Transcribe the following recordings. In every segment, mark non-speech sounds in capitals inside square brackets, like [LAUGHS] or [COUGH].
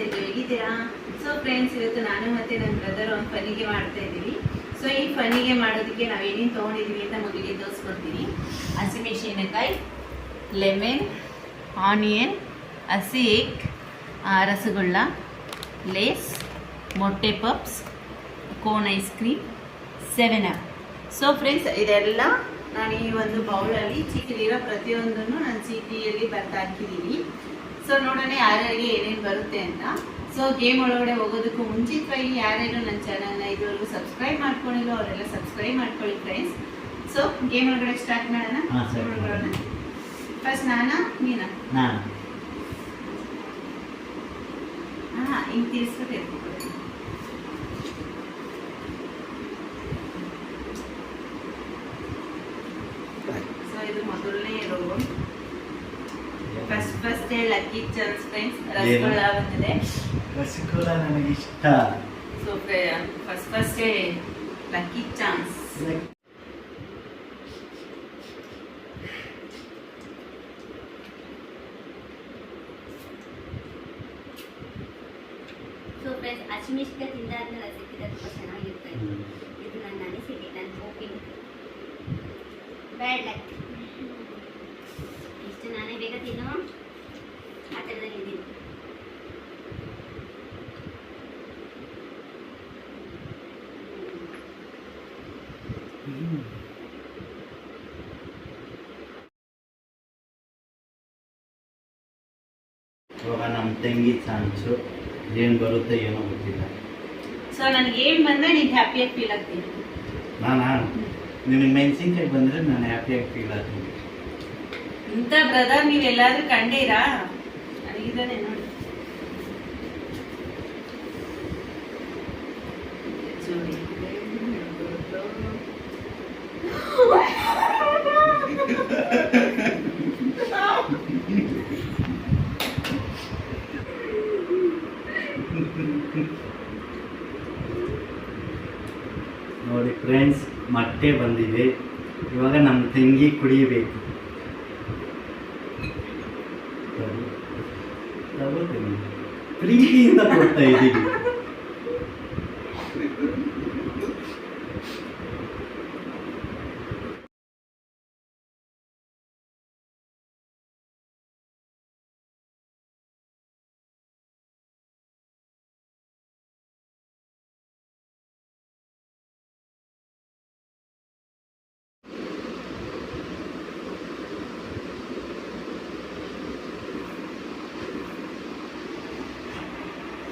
ಎಲ್ಲಿ ಹೇಗಿದ್ದೀರಾ so friends ಇವತ್ತು ನಾನು ಮತ್ತೆ ನನ್ನ ಬ್ರದರ್ ಒಂದು ಫನಿಗೆ ಮಾಡ್ತಾ ಇದ್ದೀವಿ. ಸೊ ಈ ಫನಿಗೆ ಮಾಡೋದಕ್ಕೆ ನಾವು ಏನೇನು ತೊಗೊಂಡಿದ್ದೀವಿ ಅಂತ ಮೊದಲಿಗೆ ತೋರಿಸ್ಕೊಡ್ತೀನಿ. ಹಸಿಮೆಣಸಿನಕಾಯಿ ಲೆಮನ್ ಆನಿಯನ್ ಹಸಿ ಎಗ್ ರಸಗುಳ್ಳ ಲೇಸ್ ಮೊಟ್ಟೆ puffs cone ice cream seven up so friends ಇದೆಲ್ಲ ನಾನು ಈ ಒಂದು ಬೌಲಲ್ಲಿ ಚೀಟಿಲಿರೋ ಪ್ರತಿಯೊಂದನ್ನು ನಾನು ಚೀಟಿಯಲ್ಲಿ ಬರ್ತಾ ಹಾಕಿದ್ದೀನಿ ಸೊ ನೋಡೋಣ ಯಾರ್ಯಾರಿಗೆ ಏನೇನು ಬರುತ್ತೆ ಅಂತ. ಸೊ ಗೇಮ್ ಒಳಗಡೆ ಹೋಗೋದಕ್ಕೂ ಮುಂಚಿತವಾಗಿ ಯಾರ್ಯಾರು ನನ್ನ ಚಾನಲ್ನ ಇದುವರೆಗೂ ಸಬ್ಸ್ಕ್ರೈಬ್ ಮಾಡ್ಕೊಂಡಿಲ್ಲ ಅವರೆಲ್ಲ ಸಬ್ಸ್ಕ್ರೈಬ್ ಮಾಡ್ಕೊಳ್ಳಿ ಫ್ರೆಂಡ್ಸ್ ಸೊ ಗೇಮ್ ಒಳಗಡೆ ಸ್ಟಾರ್ಟ್ ಮಾಡೋಣ? ಫಸ್ಟ್ ನಾನಾ? ನೀನಾ? ಹಾಂ ಹಿಂಗೆ ತೀರಿಸ್ಬಿಟ್ಟು ಸೊ ಇದು ಮೊದಲನೇ roll first chance friends rasgulla ಬಂದಿದೆ ರಸಗುಲ್ಲ ನನಗೆ ಇಷ್ಟ. So first first lucky chance so friends ಹಸಿಮಿಷ್ಕ ತಿಂದಾದ್ಮೇಲೆ ಸಿಕ್ಕಿದ್ರೆ ತುಂಬ ಚೆನ್ನಾಗಿರುತ್ತೆ. ಇದು ನನ್ನ ಅನಿಸಿಕೆ ನನ್ನ ಹೋಪಿಂಗ್ ಬ್ಯಾಡ್ ಲಕ್ ಇಷ್ಟು ನಾನೇ ಬೇಗ ತಿನ್ನು ಆ ಥರದಲ್ಲಿ ಇದ್ದೀನಿ ಹ್ಮ್. ಇವಾಗ ನಮ್ಮ ತಂಗಿ ಚಾನ್ಸು ಏನು ಬರುತ್ತೆ ಏನೋ ಗೊತ್ತಿಲ್ಲ. ಸೊ ನನಗೆ ಏನು ಬಂದರೆ ನೀನು ಹ್ಯಾಪಿಯಾಗಿ ಫೀಲ್ ಆಗ್ತೀನಿ. ನಾನು? ನಿನಗೆ ಮೆಣಸಿನ್ಕಾಯಿ ಬಂದರೆ ನಾನು ಹ್ಯಾಪಿಯಾಗಿ ಫೀಲ್ ಆಗ್ತೀನಿ. ಇಂಥ ಬ್ರದರ್ ನೀವೆಲ್ಲಾದ್ರೂ ಕಂಡೀರಾ? ನನಗಿದ್ದಾನೆ ನೋಡಿ ಜೋಡಿ. ನೋಡಿ ಫ್ರೆಂಡ್ಸ್ ಮೊಟ್ಟೆ ಬಂದಿದೆ. ಇವಾಗ ನಮ್ಮ ತಂಗಿ ಕುಡಿಯಬೇಕು. ಪ್ರೀತಿಯಿಂದ ಕೊಡ್ತಾ ಇದ್ದೀವಿ.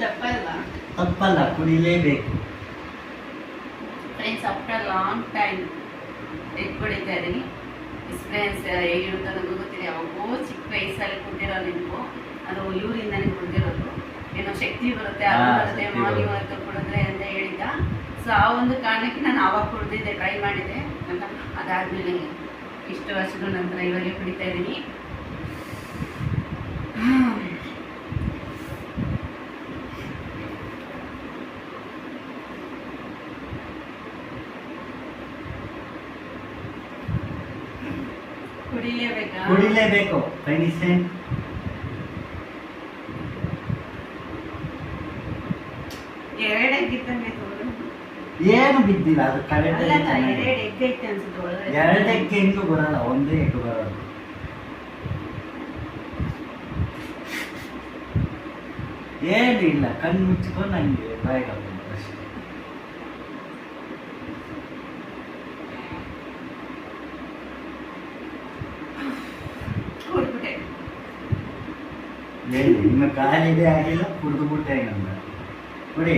ತಪ್ಪಲ್ಲ ಕುಡಿಲೇಬೇಕು. ಫ್ರೆಂಡ್ಸ್ ಆಫ್ಟರ್ ಲಾಂಗ್ ಟೈಮ್ ಕುಡಿತಾ ಇದ್ದೀನಿ ಎಕ್ಸ್ಪೀರಿಯನ್ಸ್ ಹೇಗಿರುತ್ತೆ ಅನ್ನೋದು ಗೊತ್ತಿದೆ. ಯಾವಾಗೋ ಚಿಕ್ಕ ವಯಸ್ಸಲ್ಲಿ ಕುಡಿದಿರೋ ನಿಮಗೂ ಅದು ಇವರಿಂದನೇ ಕುಡಿದಿರೋದು ಏನೋ ಶಕ್ತಿ ಬರುತ್ತೆ ಅದು ಬರುತ್ತೆ ಮಾರ್ನಿಂಗ್ ಕುಡಿದ್ರೆ ಅಂತ ಹೇಳಿದ್ದ. ಸೊ ಆ ಒಂದು ಕಾರಣಕ್ಕೆ ನಾನು ಆವಾಗ ಕುಡಿದಿದ್ದೆ ಟ್ರೈ ಮಾಡಿದೆ ಅಂತ ಅದಾದಮೇಲೆ ಇಷ್ಟು ವರ್ಷದ ನಂತರ ಇವಾಗೆ ಕುಡಿತಾ ಇದ್ದೀನಿ. ಎರಡಾಗಿತ್ತಂಗೆ ತೋರು ಏನು ಬಿದ್ದಿಲ್ಲ ಅದು ಕರೆಕ್ಟ್ ಎರಡು ಎಗ್ ಹೆಂಗೂ ಬರಲ್ಲ ಒಂದೇ ಎಗ್ ಬರಲ್ಲ. ಏನು ಇಲ್ಲ ಕಣ್ಣು ಮುಚ್ಚಿಕೊಂಡು ನಂಗೆ ಬಾಯಿಗೆ ಹೇಳಿ ಇನ್ನು ಕಾಲಿದೆ ಆಗಿಲ್ಲ ಕುಡಿದು ಬಿಟ್ಟೆ ನಮ್ಗೆ ಕುಡಿ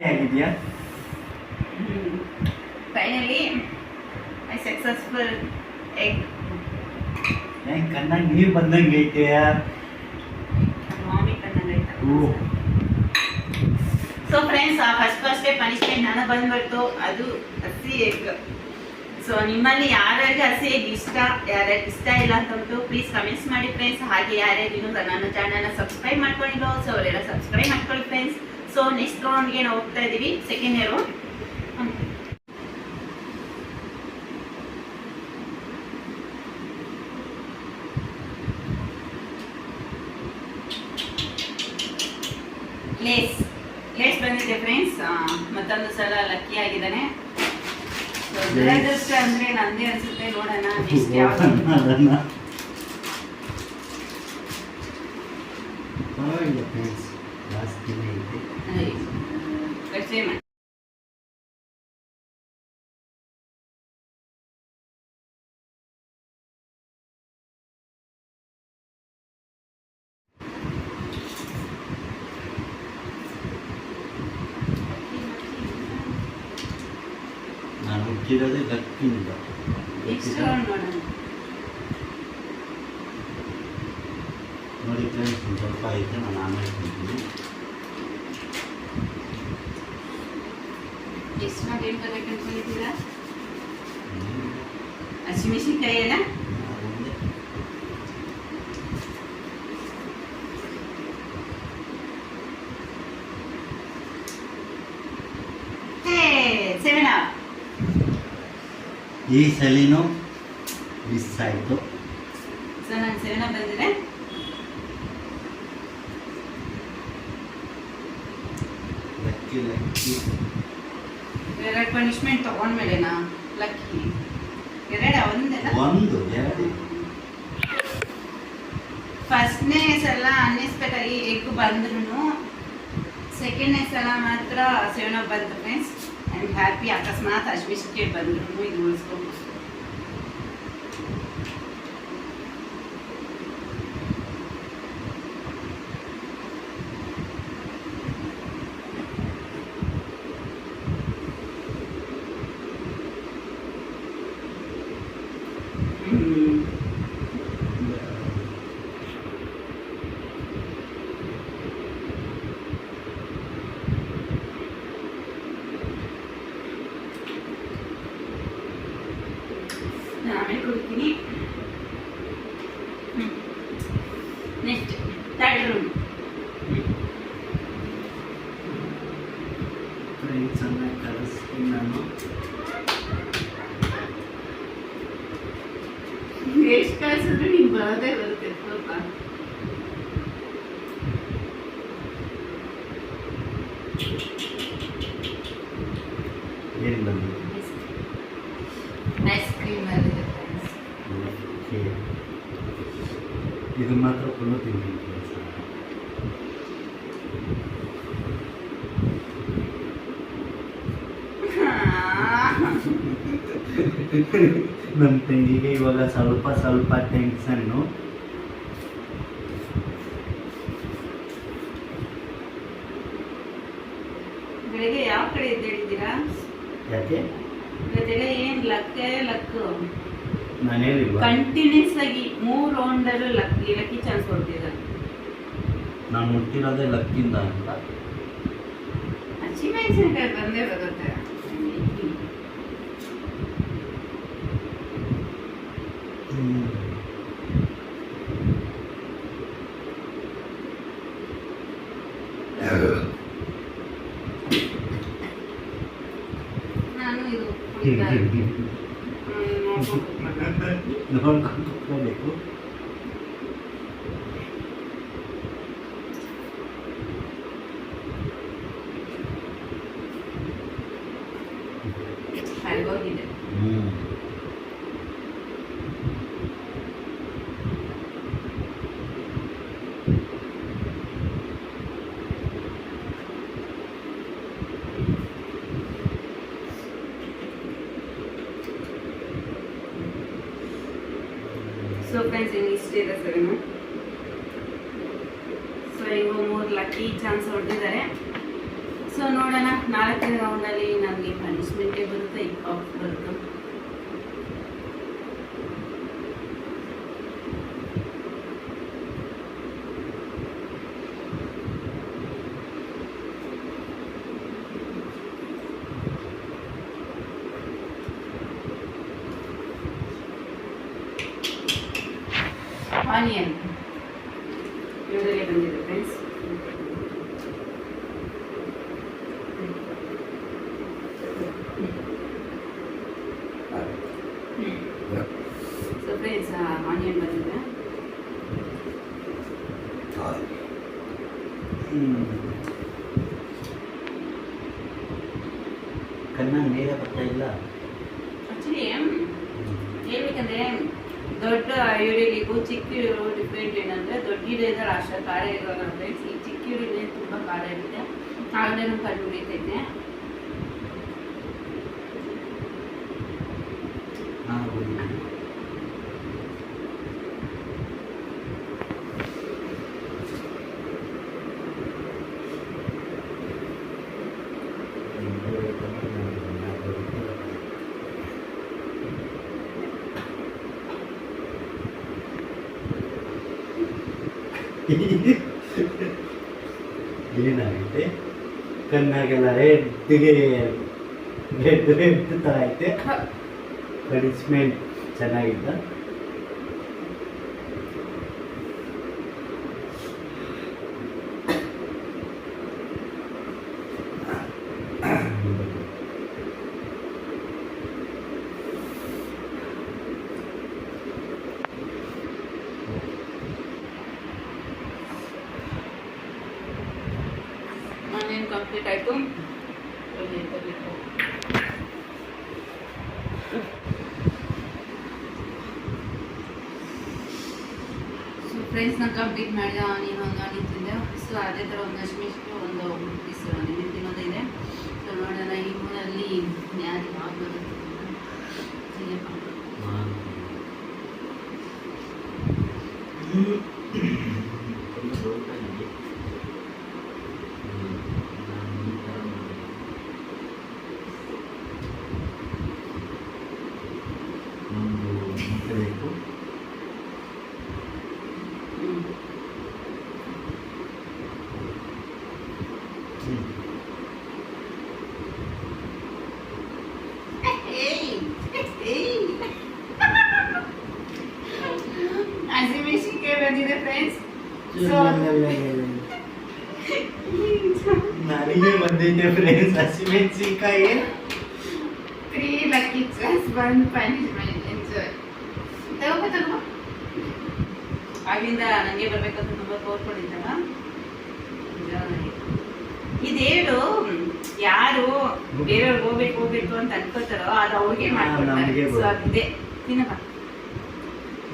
ಹೇಗಿದ್ಯಾ ಫೈನಲಿ ಐ ಸಕ್ಸಸ್ಫುಲ್ ಎಗ್ ಹೆಂಗ್ ಕಣ್ಣಾಗ ನೀರು ಬಂದಂಗೆ ಐತೆ ಮಾಮಿ ಕಣ್ಣಂಗೈತ ಹೂ ಸೊ ಫ್ರೆಂಡ್ಸ್ ಆ ಫಸ್ಟ್ ಫಸ್ಟೇ ಪನಿಷ್ಮೆಂಟ್ ನನಗೆ ಬಂದ್ಬಿಡ್ತು. ಅದು ಹಸಿ ಎಗ್ ಸೊ ನಿಮ್ಮಲ್ಲಿ ಯಾರ್ಯಾರಿಗೆ ಹಸಿ ಎಗ್ ಇಷ್ಟ ಯಾರ್ಯಾರಿಗೆ ಇಷ್ಟ ಇಲ್ಲ ಅಂತ ಉಂಟು ಪ್ಲೀಸ್ ಕಮೆಂಟ್ಸ್ ಮಾಡಿ ಫ್ರೆಂಡ್ಸ್ ಹಾಗೆ ಯಾರ್ಯಾರು ನನ್ನ ಚಾನಲ್ನ ಸಬ್ಸ್ಕ್ರೈಬ್ ಮಾಡ್ಕೊಂಡಿಲ್ಲ ಸೊ ಅವರೆಲ್ಲ ಸಬ್ಸ್ಕ್ರೈಬ್ ಮಾಡ್ಕೊಳ್ಳಿ ಫ್ರೆಂಡ್ಸ್ ಸೊ ನೆಕ್ಸ್ಟ್ ರೌಂಡ್ಗೆ ನಾವು ಹೋಗ್ತಾ ಇದ್ದೀವಿ. ಸೆಕೆಂಡ್ ಇಯರು ಲೇಸ್ ಲೇಸ್ ಬಂದಿದೆ ಫ್ರೆಂಡ್ಸ್ ಮತ್ತೊಂದು ಸಲ ಲಕ್ಕಿ ಆಗಿದ್ದಾನೆ. ದುರದೃಷ್ಟ ಅಂದ್ರೆ ನಂದೇ ಅನ್ಸುತ್ತೆ ನೋಡೋಣ [LAUGHS] ನೆಕ್ಸ್ಟ್ ಯಾವ್ದು ಅದನ್ನ ಪರವಾಗಿಲ್ಲ ಫ್ರೆಂಡ್ಸ್ ಜಾಸ್ತಿನೇ ಇದೆ ಮಾಡಿ ನಾನು ಹುಟ್ಟಿರೋದೇ ಲಕ್ಕಿಂದ ನೆಕ್ಸ್ಟ್ ರೌಂಡ್ ನೋಡೋಣ ನೋಡಿ ಫ್ರೆಂಡ್ಸ್ ಒಂದು ಸ್ವಲ್ಪ ಐತೆ ನಾನು ಆಮೇಲೆ ತಿಂತೀನಿ ಎಷ್ಟು ನಾವು ಏನು ತಗೋಬೇಕು ಅನ್ಕೊಂಡಿದ್ದೀರಾ. ಹಸಿಮೆಣಸಿನ್ಕಾಯಿ ಅಪ್. ಈ ಸಲಿನೂ ಮಿಸ್ ಆಯಿತು. ಸೊ ನಾನು ಸೆವೆನ್ ಬಂದಿದೆ ಲಕ್ಕಿ ಲಕ್ಕಿ. ಎರಡು ಪನಿಷ್ಮೆಂಟ್ ತಗೊಂಡ್ಮೇಲೆನಾ? ಲಕ್ಕಿ ಎರಡ? ಒಂದೆಲ್ಲ ಒಂದು ಎರಡು. ಫಸ್ಟ್ನೇ ಸಲ ಅನ್ನಿಸ್ಬೇಕಾಗಿ ಎಗ್ ಬಂದ್ರು ಸೆಕೆಂಡ್ನೇ ಸಲ ಮಾತ್ರ ಸೆವೆನ್ ಅಪ್ ಬಂತು ಫ್ರೆಂಡ್ಸ್ ಆ್ಯಂಡ್ ಹ್ಯಾಪಿ ಅಕಸ್ಮಾತ್ ಅಶ್ವಿಷ್ಗೆ ಬಂದ್ರು ಇದು ಉಳಿಸ್ಕೊಂಡು ಹ್ಮ್ ನಾನು ಆಮೇಲೆ ಕೊಡ್ತೀನಿ ನೆಕ್ಸ್ಟ್ ಥರ್ಡ್ ರೂಮ್ ಫ್ರೆಂಡ್ಸನ್ನು ಕರೆಸ್ತೀನಿ ನಾನು ಎಷ್ಟು ಕಳಿಸಿದ್ರೆ ನೀನು ಬರೋದೇ ಬರುತ್ತೆ ಸ್ವಲ್ಪ ಏನು ಬಂದಿದೆ ಐಸ್ ಕ್ರೀಮ್ ಬಂದಿದೆ ಫ್ರೆಂಡ್ಸ್ ಲಕ್ಕಿ. ಇದು ಮಾತ್ರ ಫುಲ್ಲು ತಿಂತೀನಿ ಫ್ರೆಂಡ್ಸ್ ನಮ್ಮ ತಂಗಿಗೆ ಇವಾಗ ಸ್ವಲ್ಪ ಸ್ವಲ್ಪ ಟೆನ್ಷನ್ನು ಬೆಳಿಗ್ಗೆ ಯಾವ ಕಡೆ ಎದ್ದೇಳಿದ್ದೀರಾ ಯಾಕೆ? ಇವತ್ತೆಲ್ಲ ಏನ್ ಲಕ್ಕೆ ಕಂಟಿನ್ಯೂಸ್ ಆಗಿ ಮೂರ್ ರೌಂಡಲ್ಲೂ ಲಕ್ಕಿ ಲಕ್ಕಿ ಚಾನ್ಸ್ ಕೊಡ್ತೀರ? ನಾನು ಮುಟ್ಟಿರೋದೇ ಲಕ್ಕಿಂದ ಅಂತ. ಹಸಿಮೆಣಸಿನಕಾಯಿ ಬಂದೇ ಬರುತ್ತೆ. ನಾನು ಇದು ಕುಡಿತಾ ಇದ್ದೀನಿ. ಹ್ಮ್, ನೋಡ್ಕೊಂಡು ನೋಡ್ಕೊಂಡು ಸೊ ಫ್ರೆಂಡ್ಸ್ ಇನ್ನು ಸರ್ ಇನ್ನು ಸೊ ಈಗ ಮೂರು ಲಕ್ಕಿ ಚಾನ್ಸ್ ಹೊಡೆದಿದ್ದಾರೆ. ಸೊ ನೋಡೋಣ, ನಾಲ್ಕನೇ ರೌಂಡಲ್ಲಿ ನನಗೆ ಪನಿಷ್ಮೆಂಟೇ ಬರುತ್ತೆ ಆಫ್ ಬರುತ್ತೆ. ಆನಿಯನ್ ಇವರಲ್ಲಿ ಬಂದಿದೆ ಫ್ರೆಂಡ್ಸ್ ಸೊ ಫ್ರೆಂಡ್ಸ್ ಆನಿಯನ್ ಬಂದಿದೆ ಕಣ್ಣಾಗ ನೀರೇ ಬರ್ತಾ ಇಲ್ಲ ಆಕ್ಚುಲಿ ಹೇಳ್ಬೇಕಂದ್ರೆ ದೊಡ್ಡ ಈರುಳ್ಳಿಗೂ ಚಿಕ್ಕ ಈರುಳ್ಳಿ ಡಿಫ್ರೆಂಟ್ ಏನಂದ್ರೆ ಅಷ್ಟು ಖಾರ ಇರೋಲ್ಲ ಫ್ರೆಂಡ್ಸ್ ಈ ಚಿಕ್ಕ ಈರುಳ್ಳಿ ತುಂಬ ಖಾರ ಇರುತ್ತೆ ಆಗಲೇ ಕಂಡು ಹಿಡಿತೈತೆ ನಾನು ಹೋಗಿದ್ದೀನಿ ಏನಾಗುತ್ತೆ ಕಣ್ಣಾಗೆಲ್ಲ ರೆಡ್ಗೆ ರೆಡ್ ರೆಡ್ ಥರ ಐತೆ. ಬಟ್ ಸ್ಮೆಲ್ ಚೆನ್ನಾಗಿತ್ತ ಆನಿಯನ್ ಕಂಪ್ಲೀಟ್ ಆಯಿತು ಸೊ ಫ್ರೆಂಡ್ಸ್ ಕಂಪ್ಲೀಟ್ ಮಾಡಿದ ನೀನು ಒಂದು ಆನಿಯನ್ ಸೊ ಅದೇ ಥರ ಒಂದು ಹಸಿಮೆಣಸಿಗೆ ಒಂದು ಪೀಸ್ ನಿಮಗೆ ತಿನ್ನೋದಿದೆ ಸೊ ನೋಡೋಣ, ಈ ಮೂರಲ್ಲಿ ಯಾರು ಆಗ್ಬೋದು ಒಂದು ಬೇಕು ಹ್ಮ್. ಹಸಿಮೆಣಸಿನ್ಕಾಯಿ ಬಂದಿದೆ ಫ್ರೆಂಡ್ಸ್ ಸೊ ಬಂದೈತೆ ಫ್ರೆಂಡ್ಸ್ ಹಸಿಮೆಣಸಿನ್ಕಾಯಿ three lucky chance one punishment enjoy ತಗೋ ತಗೋ ಆಗಿಂದ ನನಗೆ ಬರ್ಬೇಕಂತ ತುಂಬ ಕೋರ್ಕೊಂಡಿದ್ದಲ್ಲ ಇದೇಳು ಯಾರು ಬೇರೆಯವ್ರಿಗೆ ಹೋಗ್ಬೇಕು ಹೋಗ್ಬೇಕು ಅಂತ ಅನ್ಕೋತಾರೋ ಅದು ಅವ್ರಿಗೆ ಮಾಡ್ಕೊಡ್ತಾರೆ. ಸೊ ಅದಿದೆ ತಿನ್ನಪ್ಪ.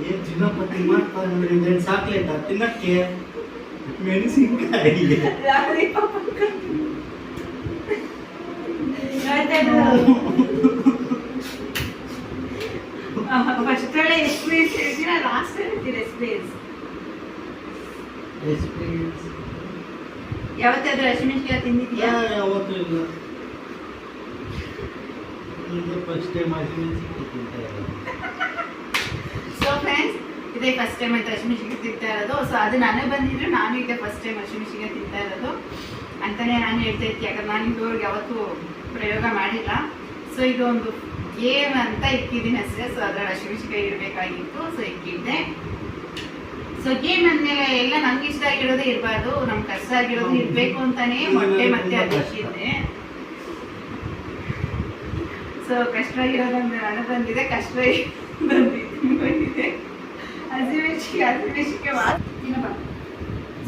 ಏನ್ ತಿನ್ನಪ್ಪ ಮಾಡ್ತಾರೆ ಇದೇನು ಸಾಕ್ಲೇಟ ತಿನ್ನಕ್ಕೆ? ಮೆಣಸಿನ್ಕಾಯಿ. [LAUGHS] ಫಸ್ಟ್ ಒಳ್ಳೆ ಎಕ್ಸ್ಪೀರಿಯನ್ಸ್ ಹೇಳ್ತೀರಾ ಲಾಸ್ಟ್ ಯಾವತ್ತೂ ಇಲ್ಲ ಇದು ಫಸ್ಟ್ ಟೈಮ್ ಸೊ ಫ್ರೆಂಡ್ಸ್ ಇದೇ ಫಸ್ಟ್ ಟೈಮ್ ಅಂತ ಹಸಿಮೆಣಸಿನ್ಕಾಯಿ ತಿಂತಾ ಇರೋದು. ಸೊ ಅದು ಬಂದಿದ್ರು, ನಾನು ಇದೇ ಫಸ್ಟ್ ಟೈಮ್ ಹಸಿಮೆಣಸಿನ್ಕಾಯಿ ತಿಂತಾ ಇರೋದು. ಅಂತಾನೆ ನಾನು ಹೇಳ್ತಾ ಇರ್ತೀನಿ ಯಾಕಂದ್ರೆ ನಾನು ಇದುವರೆಗೆ ಯಾವತ್ತೂ ಪ್ರಯೋಗ ಮಾಡಿಲ್ಲ. ಸೊ ಇದೊಂದು ಒಂದು ಗೇಮ್ ಅಂತ ಇಕ್ಕಿದ್ದೀನಿ ಅಷ್ಟೇ ಸೊ ಅದರ ಹಸಿಮೆಣಸಿನ್ಕಾಯಿ ಇರಬೇಕಾಗಿತ್ತು. ಸೊ ಇಕ್ಕಿದ್ದೆ. ಸೊ ಗೇಮ್ ಅಂದ್ಮೇಲೆ ಎಲ್ಲ ನಮ್ಗೆ ಇಷ್ಟ ಆಗಿರೋದೇ ಇರಬಾರ್ದು. ನಮ್ ಕಷ್ಟ ಆಗಿರೋದು ಇರಬೇಕು ಅಂತಾನೆ ಮೊಟ್ಟೆ ಮತ್ತೆ ಅದು ಇಕ್ಕಿದ್ದೆ ಸೊ ಕಷ್ಟ ಆಗಿರೋದೊಂದು ನನಗೆ ಬಂದಿದೆ. ಕಷ್ಟ ಬಂದಿದೆ.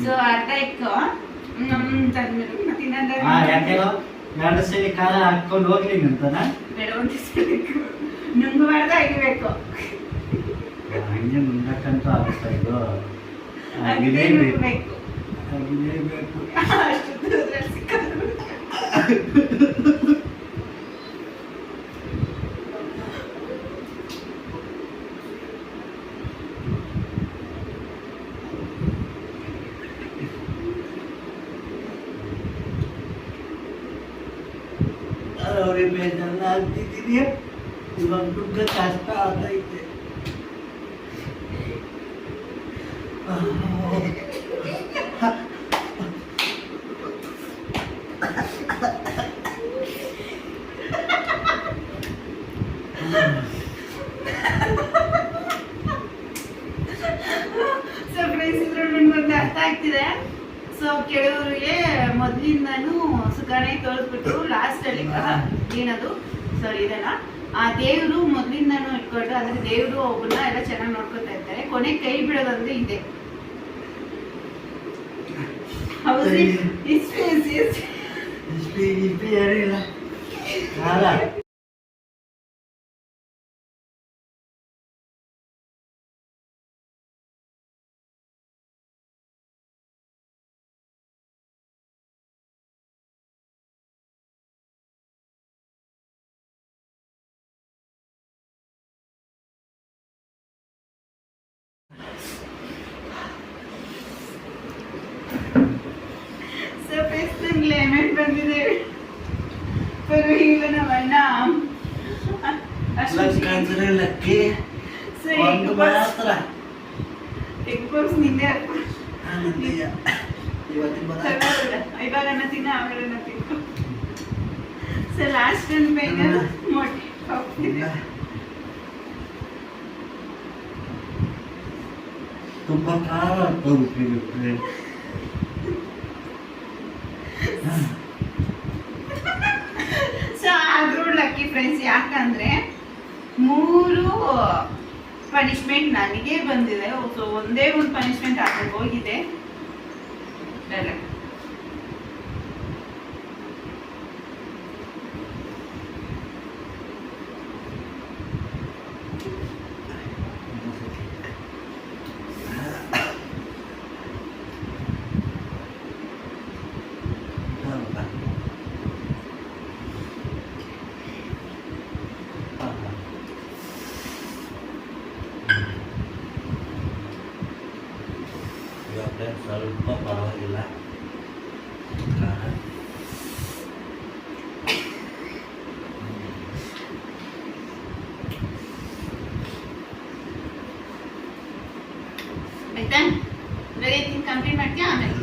ಸೊ ಅರ್ಧ ಇತ್ತು. ನಮ್ಮ ತಂದ್ಮೇಲೆ ಮತ್ತೆ ಇನ್ನೊಂದು ಎರಡು ಸರಿ ಕಾಲ ಹಾಕೊಂಡು ಹೋಗ್ಲಿ ಅಂತನ ನುಂಗಬಾರ್ದು ಅಗಿಬೇಕು ಹಂಗೆ ಮುಂದಕ್ಕಂತೂ ಆಗುತ್ತಾ ಇದು? ಅಗದೇ ಆಗಿನೇ ಬೇಕು? ನುಂಗ್ಬೇಕು ಬೇಕು? ಅಷ್ಟು [LAUGHS] ಅವ್ರಿಗೆ ಬೇಜಾರ ಆಗ್ತಿದ್ದೀನಿ ಇವಾಗ ದುಡ್ಡು ಕಷ್ಟ ಆಗೈತೆ ಅರ್ಥ ಆಗ್ತಿದೆ ಸೊ ಕೆಲವರಿಗೆ ಮೊದ್ಲಿಂದನೂ ಸುಖಾನೇ ತೋರಿಸ್ಬಿಟ್ಟು ಲಾಸ್ಟ್ ಅಲ್ಲಿ ಏನದು? ಸಾರಿ ಇದೆಲ್ಲ ಆ ದೇವರು ಮೊದ್ಲಿಂದಾನು ಇಟ್ಕೊಂಡು ಅಂದ್ರೆ ದೇವರು ಒಬ್ಬನ ಎಲ್ಲ ಚೆನ್ನಾಗಿ ನೋಡ್ಕೊತಾ ಇರ್ತಾರೆ. ಕೊನೆ ಕೈ ಬಿಡೋದಂದ್ರೆ ಇದೆ. ಹೌದು. ಇಷ್ಟು ಇಷ್ಟು ಇಷ್ಟು ಇಷ್ಟು ಯಾರಿಲ್ಲ ಲೆಮನ್ ಬಂದಿದೆ. ಪರವಾಗಿಲ್ಲ ನಮ್ಮ ಲಕ್ಕಂದ್ರೆ ಲಕ್ಕಿ ಸೊ ಒಂದು ಮಾತ್ರ ಎಗ್ ಪಪ್ಸ್ ನಿಂದೆ ಆನಂದಯ್ಯ ಇವತ್ತಿನ ಬರ ಇವಾಗ ಅನ್ನ ತಿನ್ನ ಆಮೇಲೆ ಅನ್ನ ತಿನ್ನು. ಸೊ ಲಾಸ್ಟ್ ಒಂದು ಬೇಗ ಮೊಟ್ಟೆ ಹೋಗ್ತಿದೆ ತುಂಬ ಖಾರ ಹೋಗ್ಬಿಟ್ಟಿರುತ್ತೆ [LAUGHS] ಸೊ ಆದ್ರೂ ಲಕ್ಕಿ ಫ್ರೆಂಡ್ಸ್ ಯಾಕಂದ್ರೆ ಮೂರು ಪನಿಷ್ಮೆಂಟ್ ನನಗೆ ಬಂದಿದೆ. ಸೊ ಒಂದೇ ಒಂದು ಪನಿಷ್ಮೆಂಟ್ ಆದ್ರೆ ಹೋಗಿದೆ ಬೇರೆ ಹೌದಾ? ಹಾ, ಹಾ. ಇವಾಗ ಸ್ವಲ್ಪ ಪರವಾಗಿಲ್ಲ ಖಾರ. ಆಯ್ತಾ? ಇವಾಗ ತಿಂಗ್ ಕಂಪ್ಲೀಟ್ ಮಾಡ್ತೀಯ? ಆಮೇಲೆ.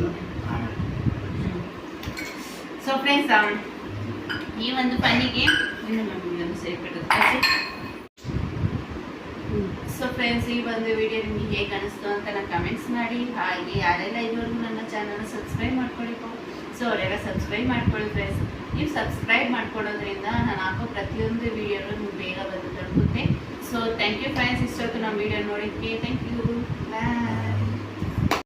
ಸೊ ಫ್ರೆಂಡ್ಸ್ ಈ ಒಂದು ಪನ್ನಿಗೆ ಇನ್ನೊಂದು ಸೇರ್ಬಿಡೋದು. ಸೊ ಫ್ರೆಂಡ್ಸ್ ಈ ಒಂದು ವಿಡಿಯೋ ನಿಮಗೆ ಹೇಗೆ ಅನಿಸ್ತು ಅಂತ ನಾನು ಕಮೆಂಟ್ಸ್ ಮಾಡಿ. ಹಾಗೆ ಯಾರೆಲ್ಲ ಇದುವರೆಗೂ ನನ್ನ ಚಾನಲ್ನ ಸಬ್ಸ್ಕ್ರೈಬ್ ಮಾಡ್ಕೊಳ್ಳಿ ಸೊ ಅವರೆಲ್ಲ ಸಬ್ಸ್ಕ್ರೈಬ್ ಮಾಡ್ಕೊಳ್ಳಿ ಫ್ರೆಂಡ್ಸ್ ನೀವು ಸಬ್ಸ್ಕ್ರೈಬ್ ಮಾಡ್ಕೊಳ್ಳೋದ್ರಿಂದ ನಾನು ಹಾಕೋ ಪ್ರತಿಯೊಂದು ವಿಡಿಯೋನು ನಿಮ್ಗೆ ಬೇಗ ಬಂದು ತಲುಪುತ್ತೆ. ಸೊ ಥ್ಯಾಂಕ್ ಯು ಫ್ರೆಂಡ್ಸ್ ಇಷ್ಟೊತ್ತು ನಮ್ಮ ವಿಡಿಯೋ ನೋಡಿದ್ಕೆ ಥ್ಯಾಂಕ್ ಯು Yeah.